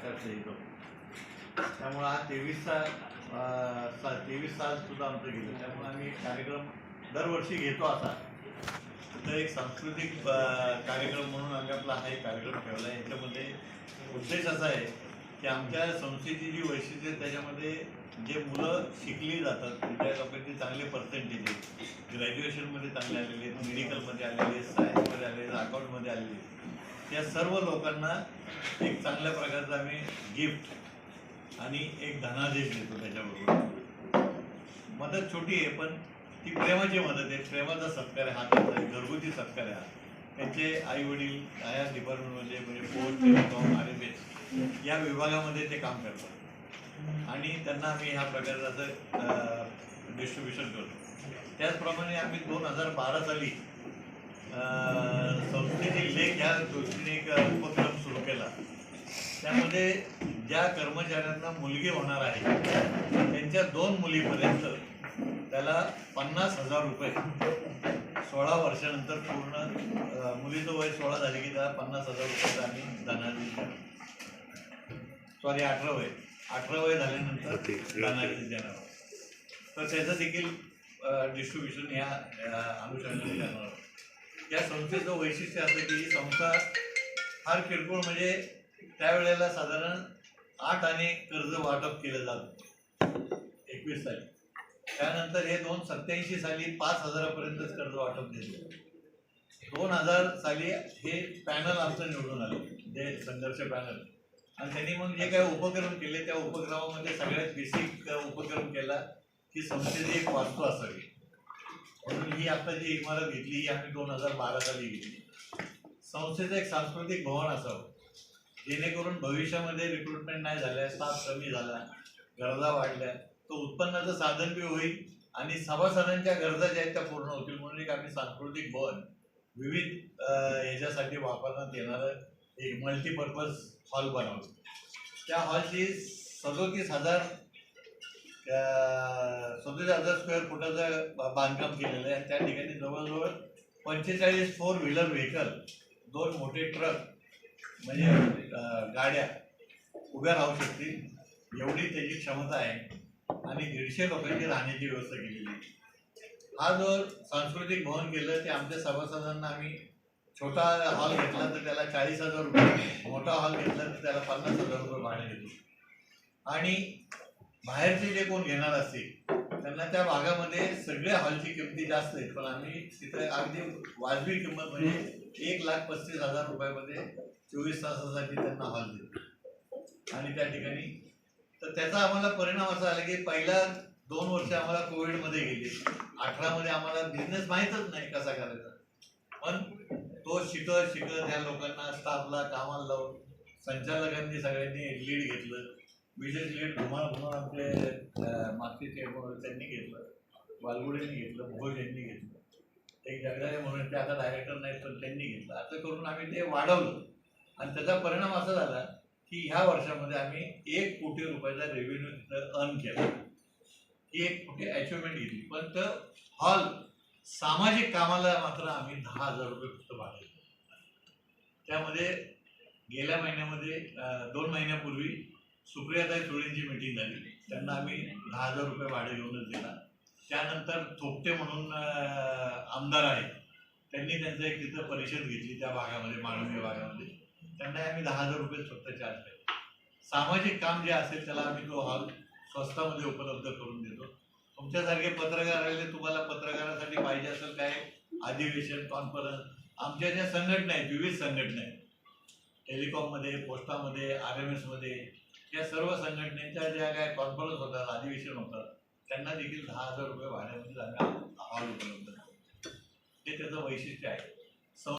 आचारसंहिता त्यामुळं हा तेवीस सा तेवीस साल सुद्धा आमचं गेलं. त्यामुळे आम्ही कार्यक्रम दरवर्षी घेतो आता तर एक सांस्कृतिक कार्यक्रम म्हणून आम्ही आपला हा एक कार्यक्रम ठेवला आहे. याच्यामध्ये उद्देश असा आहे की आमच्या संस्थेची जी वैशिष्ट्य आहे त्याच्यामध्ये जे मुलं शिकली जातात त्या लोकांचे चांगले पर्सेंटेज आहेत. ग्रॅज्युएशनमध्ये चांगले आलेले आहेत मेडिकलमध्ये आलेले आहेत सायन्समध्ये आलेले आहेत अकाउंटमध्ये आलेले आहेत. या सर्व लोकांना एक चांगल्या प्रकारचं आम्ही गिफ्ट आणि एक धनादेश देतो त्याच्याबरोबर. मदत छोटी आहे पण ती प्रेमाची मदत आहे. प्रेमाचा सत्कार आहे हा त्यांचा घरगुती सत्कार आहे हा. त्यांचे आई वडील आया डिपार्टमेंटमध्ये म्हणजे post telecom R M S या विभागामध्ये ते काम करतात. आणि त्यांना आम्ही ह्या प्रकारचं असं डिस्ट्रीब्युशन करतो. त्याचप्रमाणे आम्ही दोन हजार बारा साली अं, संस्थेचे लेख ह्या दृष्टीने एक उपक्रम सुरू केला त्यामध्ये ज्या कर्मचाऱ्यांना मुलगी होणार आहे त्यांच्या दोन मुलीपर्यंत त्याला पन्नास हजार रुपये सोळा वर्षानंतर पूर्ण मुलीचं वय सोळा झाले की त्याला पन्नास हजार रुपये आम्ही धनादेश सॉरी अठरा वय अठरा वय झाल्यानंतर धनादेश देणार. तर त्याचं देखील डिस्ट्रीब्युशन ह्या अनुषंगाने करणार. या संस्थेचं वैशिष्ट्य असं की ही संस्था फार किरकोळ म्हणजे त्यावेळेला साधारण आठ आणि कर्ज वाटप केलं जातं एकवीस साली. त्यानंतर हे दोन सत्याऐंशी साली पाच हजारापर्यंतच कर्ज वाटप दिलं दोन हजार साली हे पॅनल आमचं निवडून आलं जे संघर्ष पॅनल. आणि त्यांनी मग जे काही उपक्रम केले त्या उपक्रमामध्ये सगळ्यात बेसिक उपक्रम केला की संस्थेची एक वास्तू असावी. म्हणून ही आता जी इमारत घेतली ही आम्ही दोन हजार बारा साली घेतली. संस्थेचं एक सांस्कृतिक भवन असावं. जेणेकरून भविष्यामध्ये रिक्रुटमेंट नाही झाल्या स्टाफ कमी झाला गरजा वाढल्या तर उत्पन्नाचं साधन बी होईल आणि सभासदांच्या गरजा ज्या आहेत त्या पूर्ण होतील. म्हणून एक आम्ही सांस्कृतिक भवन विविध ह्याच्यासाठी वापरण्यात येणारं एक मल्टीपर्पज हॉल बनवलं. त्या हॉलची सदोतीस हजार सदोतीस हजार स्क्वेअर फुटाचं बांधकाम केलेलं आहे. त्या ठिकाणी जवळजवळ पंचेचाळीस फोर व्हीलर व्हेकल दोन मोठे ट्रक म्हणजे गाड्या उभ्या राहू शकतील. एवढी त्याची क्षमता आहे. आणि दीडशे लोकांची राहण्याची व्यवस्था केलेली आहे. हा जो सांस्कृतिक भवन केलं ते आमच्या सभासदांना आम्ही छोटा हॉल घेतला तर त्याला चाळीस हजार रुपये मोठा हॉल घेतला तर त्याला पन्नास हजार रुपये भाडे देतो. आणि बाहेरचे जे कोण घेणार असतील त्यांना त्या भागामध्ये सगळ्या हॉलची किमती जास्त आहेत. पण आम्ही तिथे अगदी वाजवी किंमत म्हणजे एक लाख पस्तीस हजार रुपयामध्ये चोवीस तासासाठी त्यांना हॉल देतो आणि त्या ठिकाणी तर त्याचा आम्हाला परिणाम असा आला की पहिल्या दोन वर्ष आम्हाला कोविडमध्ये गेली. अठरामध्ये आम्हाला बिझनेस माहीतच नाही कसा करायचा. पण तो शिकत शिकत या लोकांना स्टाफला कामाला लावून संचालकांनी सगळ्यांनी लीड घेतलं. विशेष लीड धुमाळ म्हणून आपले मागचे त्यांनी घेतलं. वालगुडेंनी घेतलं भोज यांनी घेतलं. एक जगदाळे म्हणून ते आता डायरेक्टर नाहीत पण त्यांनी घेतलं. असं करून आम्ही ते वाढवलं. आणि त्याचा परिणाम असा झाला की ह्या वर्षामध्ये आम्ही एक कोटी रुपयाचा रेव्हेन्यू तिथं अर्न केला. ही एक मोठी अचिव्हमेंट घेतली. पण तर हॉल सामाजिक कामाला मात्र आम्ही दहा हजार रुपये फक्त भाडे त्यामध्ये गेल्या महिन्यामध्ये दोन महिन्यापूर्वी सुप्रियाताई सुळेंची मीटिंग झाली. त्यांना आम्ही दहा हजार रुपये भाडे घेऊनच दिला. त्यानंतर थोपटे म्हणून आमदार आहेत. त्यांनी त्यांचं एक तिथं परिषद घेतली त्या भागामध्ये माळुंगे भागामध्ये. त्यांना आम्ही दहा हजार रुपये फक्त चार्ज केले. सामाजिक काम जे असेल त्याला आम्ही तो हॉल स्वस्तामध्ये उपलब्ध करून देतो. तुमच्यासारखे पत्रकार राहिले तुम्हाला पत्रकारासाठी पाहिजे असेल काय? अधिवेशन कॉन्फरन्स. आमच्या ज्या संघटना आहेत विविध संघटना आहेत. टेलिकॉममध्ये पोस्टामध्ये आर एम एसमध्ये या सर्व संघटनेच्या ज्या काय कॉन्फरन्स होतात अधिवेशन होतात त्यांना देखील दहा हजार रुपये भाड्यामध्ये आम्ही अहवाल उपलब्ध हे त्याचं वैशिष्ट्य आहे.